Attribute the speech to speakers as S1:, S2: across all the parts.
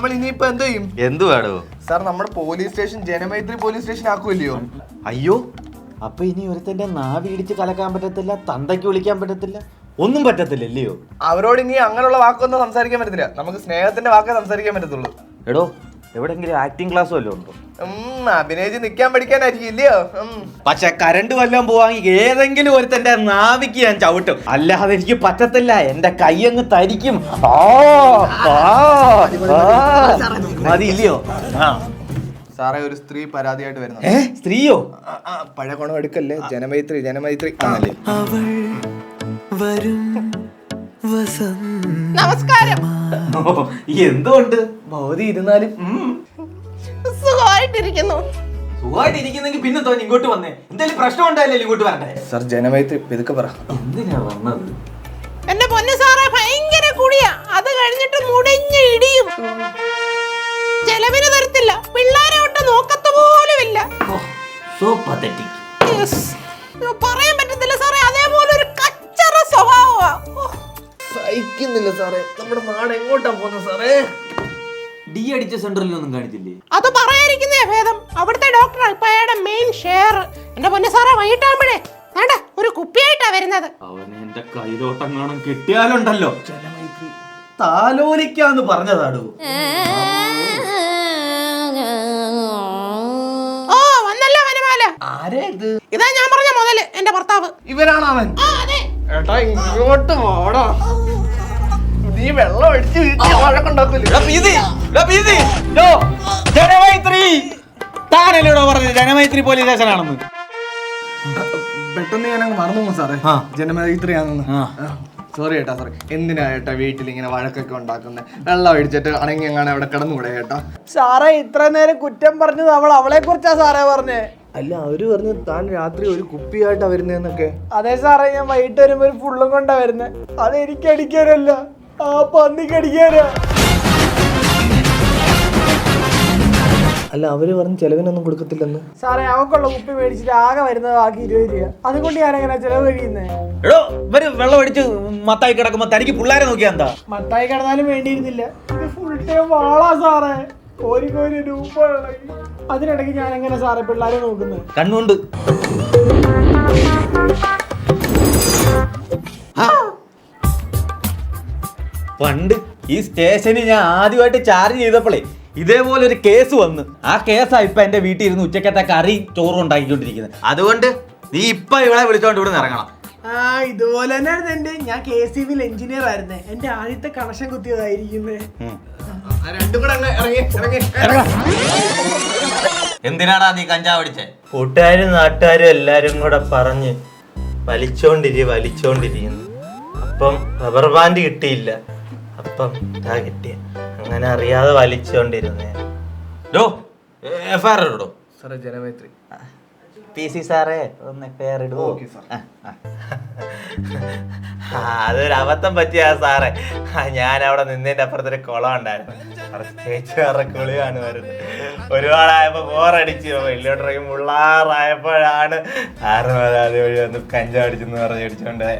S1: നമ്മൾ ഇനിയിപ്പോ എന്ത് ചെയ്യും?
S2: എന്തു വേണോ
S1: സാർ നമ്മുടെ police station Janamaithri police station ആക്കുമല്ലയോ
S2: അയ്യോ അപ്പൊ ഇനി ഒരുത്തന്റെ നാവി ഇടിച്ച് കലക്കാൻ പറ്റത്തില്ല തന്തയ്ക്ക് വിളിക്കാൻ പറ്റത്തില്ല ഒന്നും പറ്റത്തില്ല അല്ലയോ
S1: അവരോട് ഇനി അങ്ങനെയുള്ള വാക്കൊന്നും സംസാരിക്കാൻ പറ്റത്തില്ല. നമുക്ക് സ്നേഹത്തിന്റെ വാക്കേ സംസാരിക്കാൻ പറ്റത്തുള്ളൂ.
S2: എടോ എവിടെങ്കിലും ആക്ടിങ് ക്ലാസ് വല്ലതും ഉണ്ടോ?
S1: ഉം അഭിനയിച്ച് നിക്കാൻ പഠിക്കാനായിരിക്കും ഇല്ലയോ? ഉം.
S2: പക്ഷെ കരണ്ട് വല്ലതും പോവാങ്കിൽ ഏതെങ്കിലും ഒരുത്തന്റെ നാവിക്ക് ഞാൻ ചവിട്ടും. അല്ലാതെ എനിക്ക് പറ്റത്തില്ല. എന്റെ കൈ അങ്ങ് തരിക്കും. ആ, ആ, ആ. മതി ഇല്ലയോ? ആ.
S1: സാറേ ഒരു സ്ത്രീ പരാതിയായിട്ട് വരുന്നത്
S2: ഏ സ്ത്രീയോ?
S1: ആ, ആ, പഴയ കോണം എടുക്കല്ലേ ജനമൈത്രി ജനമൈത്രി ആണല്ലേ
S3: അവൾ വരും.
S4: നമസ്കാരം.
S2: ഓ, എന്തുകൊണ്ട്? ഭൗതി ഇരുന്നാലും. ഉം.
S4: സുഖമായിട്ടിരിക്കുന്നു.
S2: സുഖമായിട്ടിരിക്കുന്നെങ്കിൽ പിന്നെ തോന്നി ഇങ്ങോട്ട് വന്നേ? എന്തെങ്കിലും പ്രശ്നം ഉണ്ടായില്ലേ ഇങ്ങോട്ട് വരണ്ടേ?
S1: സർ ജനമൈത്രി പെതുക്കെ പറ.
S2: എന്തിനാ വന്നത്?
S4: എന്റെ പൊന്നു സാറേ ഭയങ്കര കുടിയാ. അത് കഴിഞ്ഞിട്ട് സാറേ?
S1: നമ്മുടെ നാട് എങ്ങോട്ടാ പോകുന്നത് സാറേ?
S2: ഡി അടിച്ച സെന്ററിലൊന്നും കാണിച്ചില്ലേ?
S4: അത് പറയാതിരിക്കുന്നേ ഭേദം. അവിടുത്തെ ഡോക്ടർ അൽപ്പയുടെ മെയിൻ ഷെയർ എന്റെ പൊന്നു സാറേ വൈകിട്ടാകുമ്പോഴേ. വേണ്ട ഒരു കുപ്പിയായിട്ടാ വരുന്നത്.
S2: അവനെ എന്റെ കൈലോട്ടം കാണാൻ കിട്ടിയാലുണ്ടല്ലോ താലോലിക്കാന്ന് പറഞ്ഞതാടോ.
S4: ഓ വന്നല്ലോ വനമാല.
S1: ആരേ ഇത്?
S4: ഇതാ ഞാൻ പറഞ്ഞ മുതൽ എന്റെ ഭർത്താവ്.
S1: ഇവനാണ് അവൻ
S4: ആ അതെ.
S1: ഏട്ടാ ഇങ്ങോട്ട് വാടാ. നീ വെള്ളം അടിച്ച് വീട്ടിൽ
S2: ജനമൈത്രി. താനല്ലേടോ പറഞ്ഞത്? ജനമൈത്രി പോലീസ് സ്റ്റേഷനാണെന്ന്.
S1: പെട്ടെന്ന് ഞാൻ അങ്ങ് മറന്നു പോകും സാറേ.
S2: ആ.
S1: ജനമൈത്രിയാണെന്ന്.
S2: ആ.
S1: സോറി ഏട്ടാ സോറി എന്തിനാ ഏട്ടാ വീട്ടിൽ ഇങ്ങനെ വഴക്കൊക്കെ ഉണ്ടാക്കുന്നത് വെള്ളം അടിച്ചിട്ട് അണങ്ങി എങ്ങനെ അവിടെ കിടന്നുകൂടെ ഏട്ടാ?
S5: സാറേ ഇത്ര നേരം കുറ്റം പറഞ്ഞത് അവൾ അവളെ കുറിച്ചാ സാറേ പറഞ്ഞേ.
S1: അല്ല അവർ പറഞ്ഞു താൻ രാത്രി ഒരു കുപ്പിയായിട്ടാ വരുന്നതെന്നൊക്കെ
S5: അതെ സാറേ ഞാൻ വൈകിട്ട് വരുമ്പോ ഒരു ഫുള്ളും കൊണ്ടാ വരുന്നേ. അത് എനിക്ക് അടിക്കാനല്ല. ആ പന്നി അടിക്കാനാ
S1: അല്ല അവർ പറഞ്ഞു ചെലവിനൊന്നും കൊടുക്കത്തില്ലെന്ന്?
S5: സാറേ അവക്കുള്ള കുപ്പി മേടിച്ചിട്ട് ആകെ വരുന്നത് ബാക്കി ഇരുപത് രൂപ അതുകൊണ്ട് ഞാൻ എങ്ങനെ ചെലവ് കഴിയുന്നത്
S2: എടോ ഇവർ വെള്ളം അടിച്ച് മത്തായി കിടക്കുമ്പോ തനിക്ക് പിള്ളേരെ നോക്കിയാ എന്താ?
S5: മത്തായി കിടന്നാലും വേണ്ടിയിരുന്നില്ല. ഇത് ഫുൾ ടൈം വാളാ സാറേ. കോരി കോരി. അതിനിടയ്ക്ക് ഞാൻ എങ്ങനെ സാറേ പിള്ളേരെ നോക്കുന്നത്?
S2: കണ്ണുണ്ട് പണ്ട് ഈ സ്റ്റേഷനിൽ ഞാൻ ആദ്യമായിട്ട് ചാർജ് ചെയ്തപ്പോഴേ ഇതേപോലെ ഒരു കേസ് വന്ന്. ആ കേസാ ഇപ്പൊ എന്റെ വീട്ടിൽ ഇരുന്ന് ഉച്ചക്കത്തെ കറി ചോറും ഉണ്ടാക്കിക്കൊണ്ടിരിക്കുന്നത്. അതുകൊണ്ട് നീ ഇപ്പൊ ഇവളെ വിളിച്ചോണ്ട് ഇവിടെ ഇറങ്ങണം.
S5: ആ ഇതുപോലെ തന്നെയായിരുന്നു എന്റെ ഞാൻ കെ സി ബിയിൽ എഞ്ചിനീയർ ആയിരുന്നേ. എന്റെ ആദ്യത്തെ കണക്ഷൻ കുത്തിയതായിരിക്കുന്നേ
S2: എന്തിനാടാ നീ കഞ്ചാവ് അടിച്ചേ?
S6: കൂട്ടുകാരും നാട്ടുകാരും എല്ലാരും കൂടെ പറഞ്ഞ് വലിച്ചോണ്ടിരി വലിച്ചോണ്ടിരിക്കുന്നു. അപ്പം റബ്ബർ ബാൻഡ് കിട്ടിയില്ല. അപ്പം ഇതാ കിട്ടിയ. അങ്ങനെ അറിയാതെ വലിച്ചോണ്ടിരുന്നേ
S2: ഡോ എഫ് ആർ ഇടോ.
S1: സാറേ ജനമേത്രി.
S6: പി സി സാറേ ഒന്ന് പേർ ഇടുവോ?
S1: Okay sir.
S6: ആ, അതൊരു അബദ്ധം പറ്റിയ സാറേ. ഞാൻ അവിടെ നിന്നതിന്റെ അപ്പുറത്തൊരു കുളം ഉണ്ടായിരുന്നു. ചേച്ചിമാരുടെ കുളിയാണ് വരുന്നത്. ഒരുപാടായപ്പോ ബോറടിച്ച് വലിയോട്ടറയും മുള്ളാറായപ്പോഴാണ് ആറ് അത് വഴി വന്ന് കഞ്ചടിച്ചെന്ന് പറഞ്ഞ് അടിച്ചോണ്ട്.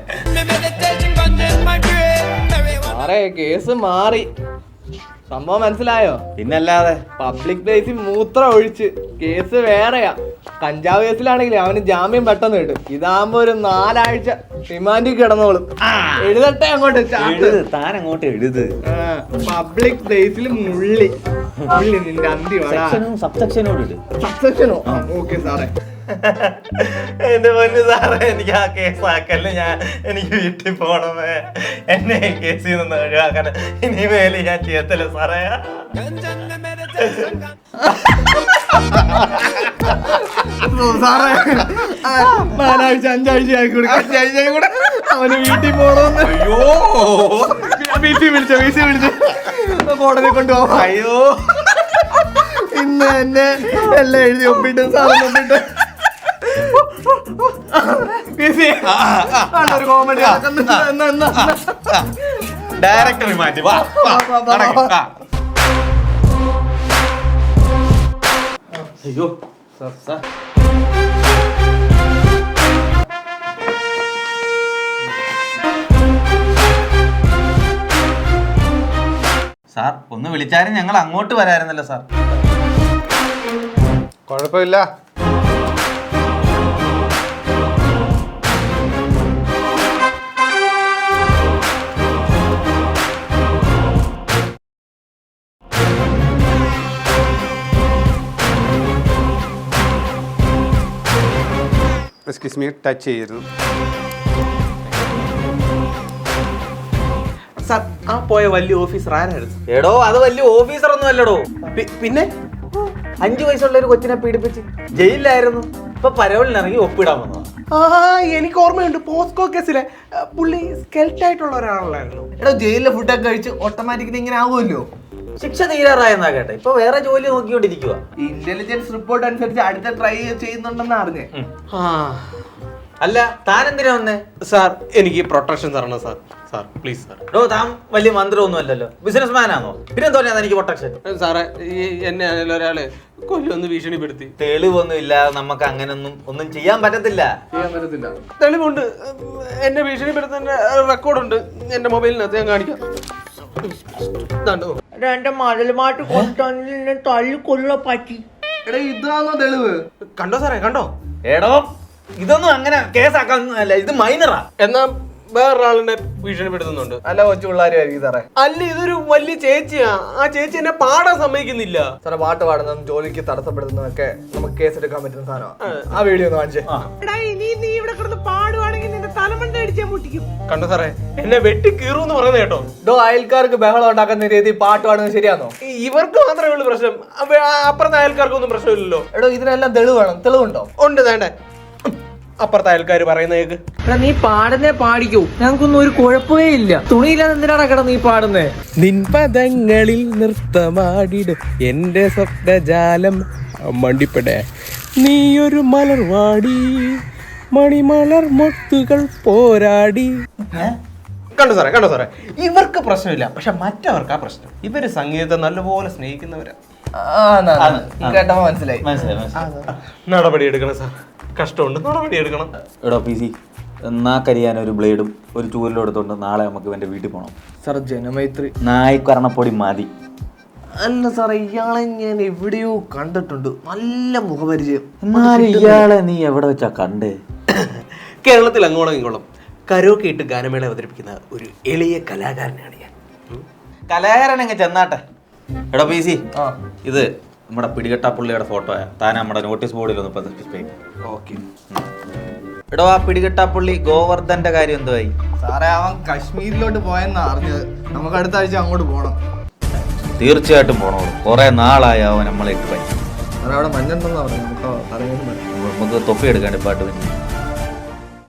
S1: സാറേ കേസ് മാറി. സംഭവം മനസ്സിലായോ?
S2: പിന്നല്ലാതെ.
S1: പബ്ലിക് പ്ലേസിൽ മൂത്രം ഒഴിച്ച് കേസ് വേറെയാ. കഞ്ചാവ് കേസിലാണെങ്കിൽ അവന് ജാമ്യം പെട്ടെന്ന് കിട്ടും. ഇതാകുമ്പോ ഒരു നാലാഴ്ച റിമാൻഡിൽ കിടന്നോളും. എഴുതട്ടെ അങ്ങോട്ട്
S2: എഴുത് താൻ അങ്ങോട്ട് എഴുത്
S1: പബ്ലിക് പ്ലേസിൽ മുള്ളി. മുള്ളി നിന്റെ അന്തി
S2: സെക്ഷനും സബ്സെക്ഷനോട്
S1: സബ്സെക്ഷനോ ഓക്കെ സാറേ.
S6: എന്റെ പൊന്നു സാറേ എനിക്ക് ആ കേസ് ആക്കല്ലേ ഞാൻ. എനിക്ക് വീട്ടിൽ പോണമേ. എന്നെ ഈ കേസിൽ നിന്ന് ഒഴിവാക്കാൻ ഇനി മേലെ ഞാൻ ചെയ്യത്തില്ല സാറേ.
S1: നാലാഴ്ച അഞ്ചാഴ്ച ആക്കി കൂടെ. അവന് വീട്ടിൽ പോണോന്ന്.
S2: അയ്യോ.
S1: വീട്ടിൽ വിളിച്ചോ വീട്ടിൽ വിളിച്ചോ. കോടതി കൊണ്ടുപോകും
S2: അയ്യോ.
S1: ഇന്ന് എന്നെ എല്ലാം എഴുതി ഒപ്പിട്ട് സാറിന് ഒപ്പിട്ട്. ആണ്ടൊരു കോമഡി
S2: ഡയറക്ടറി മാറ്റി. വാ. അയ്യോ സാർ സാർ സാർ ഒന്ന് വിളിച്ചാലും ഞങ്ങൾ അങ്ങോട്ട് വരായിരുന്നല്ലോ സാർ.
S7: കുഴപ്പമില്ല. എക്സ്ക്യൂസ് മീ ടച്ച് ചെയ്യരുത്.
S1: സാർ ആ പോയ വലിയ ഓഫീസർ ആരായിരുന്നു
S2: എടോ അത് വലിയ ഓഫീസർ ഒന്നും അല്ലടോ.
S1: പിന്നെ?
S2: അഞ്ചു വയസ്സുള്ള ഒരു കൊച്ചിനെ പീഡിപ്പിച്ച് ജയിലിലായിരുന്നു. ഇപ്പൊ പരവലിനിറങ്ങി ഒപ്പിടാൻ വന്നതാ.
S1: ആ എനിക്ക് ഓർമ്മയുണ്ട് പോസ്കോ കേസിലെ പുള്ളി സ്കെൽറ്റ് ആയിട്ടുള്ള ഒരാളായിരുന്നു. എടോ ജയിലിലെ ഫുഡൊക്കെ കഴിച്ച് ഓട്ടോമാറ്റിക്കലി ഇങ്ങനെ ആവുമല്ലോ?
S2: ശിക്ഷ തീരാറായെന്നാ കേട്ടെ. ഇപ്പൊ വേറെ ജോലി നോക്കിക്കൊണ്ടിരിക്കുക
S1: ഇന്റലിജൻസ് റിപ്പോർട്ട് അനുസരിച്ച് അടുത്ത ട്രൈ ചെയ്യുന്നുണ്ടെന്ന് അറിഞ്ഞേ.
S2: അല്ല താൻ എന്തിനാ വന്നേ?
S8: സാർ എനിക്ക് പ്രൊട്ടക്ഷൻ തരണം സാർ. Sir please sir.
S2: ഡോ താൻ വലിയ മന്ത്രമൊന്നും അല്ലല്ലോ ബിസിനസ് ആണോ? പിന്നെ തോന്നിയാ എനിക്ക് പ്രൊട്ടക്ഷൻ
S8: സാറേ ഈ എന്നെ ആണെങ്കിലും ഒരാൾ കൊല്ലൊന്ന് ഭീഷണിപ്പെടുത്തി.
S2: തെളിവൊന്നും ഇല്ലാതെ നമുക്ക് അങ്ങനൊന്നും ഒന്നും ചെയ്യാൻ പറ്റത്തില്ല.
S1: ചെയ്യാൻ പറ്റത്തില്ല.
S8: തെളിവുണ്ട്. എന്നെ ഭീഷണിപ്പെടുത്തുന്ന റെക്കോർഡുണ്ട് എന്റെ മൊബൈലിനകത്ത് ഞാൻ കാണിക്കാം.
S1: എന്റെ കൊല്ല പറ്റി. എടാ ഇതാണോ തെളിവ്?
S8: കണ്ടോ സാറേ കണ്ടോ?
S2: എടോ ഇതൊന്നും അങ്ങനെ കേസാക്കാൻ ഇത് മൈനറാ
S8: എന്നാ വേറൊരാളിനെ ഭീഷണിപ്പെടുത്തുന്നുണ്ട്.
S1: അല്ല കൊച്ചു പിള്ളേരായിരിക്കും സാറേ.
S8: അല്ല ഇതൊരു വലിയ ചേച്ചിയാ. ആ ചേച്ചി എന്നെ പാടാൻ സമ്മതിക്കുന്നില്ല.
S1: സാറേ പാട്ട് പാടുന്നതും ജോലിക്ക് തടസ്സപ്പെടുന്നതൊക്കെ നമുക്ക് കേസെടുക്കാൻ പറ്റുന്ന സാധനമാണ് ആ. വീഡിയോ ഒന്ന് കാണിച്ചേ.
S4: എടാ തലമണ്ട അടിച്ചാൽ മുട്ടിക്കും
S8: കണ്ടോ സാറേ? എന്നെ വെട്ടി കീറൂന്ന് പറയുന്നത് കേട്ടോ.
S1: ഇതോ അയൽക്കാർക്ക് ബഹളം ഉണ്ടാക്കുന്ന രീതി പാട്ട് ശരിയാണോ
S8: ഇവർക്ക് മാത്രമേ ഉള്ളൂ പ്രശ്നം. ആ അപ്പുറത്തെ അയൽക്കാർക്കൊന്നും പ്രശ്നമില്ലല്ലോ.
S1: എടോ ഇതിനെല്ലാം തെളിവ് വേണം. തെളിവുണ്ടോ?
S8: ഉണ്ട് വേണ്ടേ. അപ്പുറത്തെ അയൽക്കാർ പറയുന്നേക്ക്
S9: എടാ നീ പാടുന്നേ പാടിക്കൂ. ഞങ്ങൾക്കൊന്നും ഒരു കുഴപ്പമേ ഇല്ല. തുണിയില്ലാതെ എന്തിനാണ് കട നീ പാടുന്നേ?
S8: നിൻപദങ്ങളിൽ നൃത്തമാടിട് എന്റെ സ്വപ്നജാലം മണ്ടിപ്പെടേ. നീയൊരു മലർവാടി. മണിമലർ മുത്തുകൾ പോരാടി. കണ്ടു സാറേ കണ്ടു സാറേ. ഇവർക്ക് പ്രശ്നമില്ല. പക്ഷെ മറ്റവർക്ക് ആ പ്രശ്നം. ഇവർ സംഗീതത്തെ നല്ലപോലെ
S1: സ്നേഹിക്കുന്നവരാണ്. കേട്ടപ്പോ മനസ്സിലായി.
S8: നടപടി എടുക്കണം സാർ. കഷ്ടമുണ്ട്. നടപടി എടുക്കണം.
S2: എടോ പി സി എന്നാ കരിയാൻ ഒരു ബ്ലേഡും ഒരു ചൂരലും എടുത്തോണ്ട് നാളെ നമുക്ക് ഇവന്റെ വീട്ടിൽ പോകണം
S1: സാർ ജനമൈത്രി.
S2: നായിക്കരണപ്പൊടി മതി.
S1: അല്ല സാറേ ഇയാളെ ഞാൻ എവിടെയോ കണ്ടിട്ടുണ്ട്. നല്ല മുഖപരിചയം.
S2: എന്നാലും ഇയാളെ നീ എവിടെ വെച്ചാ കണ്ടേ?
S8: കേരളത്തിൽ അങ്ങോളം ഇങ്ങോളം കരോക്കെ ഇട്ട് ഗാനമേള അവതരിപ്പിക്കുന്ന ഒരു എളിയ കലാകാരനാണ് ഞാൻ.
S2: കലാകാരനങ്ങ് ചെന്നാട്ടെ. എടാ പി സി
S1: ആ.
S2: ഇത് നമ്മുടെ പിടികെട്ട പുള്ളിയുടെ ഫോട്ടോയാ. താൻ നമ്മുടെ നോട്ടീസ് ബോർഡിൽ ഒന്ന് പ്രദർശിപ്പിക്കും.
S1: ഓക്കെ.
S2: എടോ ആ പിടികെട്ട പുള്ളി ഗോവർദ്ധന്റെ കാര്യം എന്തുവായി?
S1: സാറേ അവൻ കാശ്മീരിലോട്ട് പോയെന്നാ അറിഞ്ഞത്. നമുക്ക് അടുത്ത ആഴ്ച അങ്ങോട്ട് പോകണം
S2: തീർച്ചയായിട്ടും പോണോളൂ. കുറെ നാളായി അവൻ നമ്മളെ ഇട്ട് പറ്റി.
S1: സാറേ അവിടെ മഞ്ഞുണ്ടെന്നാ പറഞ്ഞു നമുക്ക്
S2: തൊപ്പി എടുക്കാണ്ട് പാട്ട് പിന്നെ